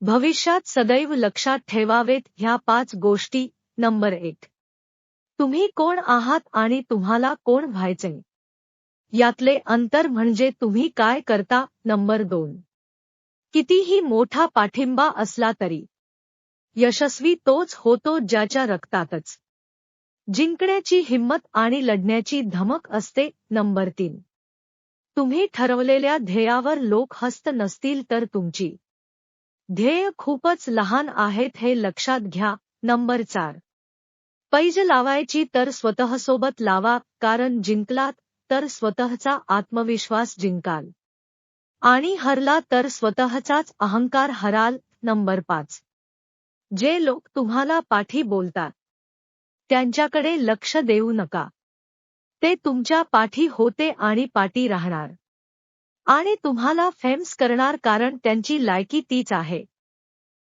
भविष्यात सदैव लक्षात ठेवावेत ह्या पाच गोष्टी. नंबर एक. तुम्ही कोण आहात आणि तुम्हाला कोण व्हायचे यातले अंतर म्हणजे तुम्ही काय करता? नंबर दोन. कितीही मोठा पाठिंबा असला तरी यशस्वी तोच होतो ज्याच्या रक्तातच. जिंकण्याची हिंमत आणि लढण्याची धमक असते. नंबर तीन. तुम्ही ठरवलेल्या ध्येयावर लोक हस्त नसतील तर तुमची ध्येय खूपच लहान आहेत हे लक्षात घ्या. नंबर चार. पैज लावायची तर स्वतःसोबत लावा कारण जिंकलात तर स्वतःचा आत्मविश्वास जिंकाल. आणि हरला तर स्वतःचाच अहंकार हराल. नंबर पाच. जे लोक तुम्हाला पाठी बोलतात त्यांच्याकडे लक्ष देऊ नका. ते तुमच्या पाठी होते आणि पाठी राहणार. आणि तुम्हाला फेम्स करणार कारण त्यांची लायकी तीच आहे.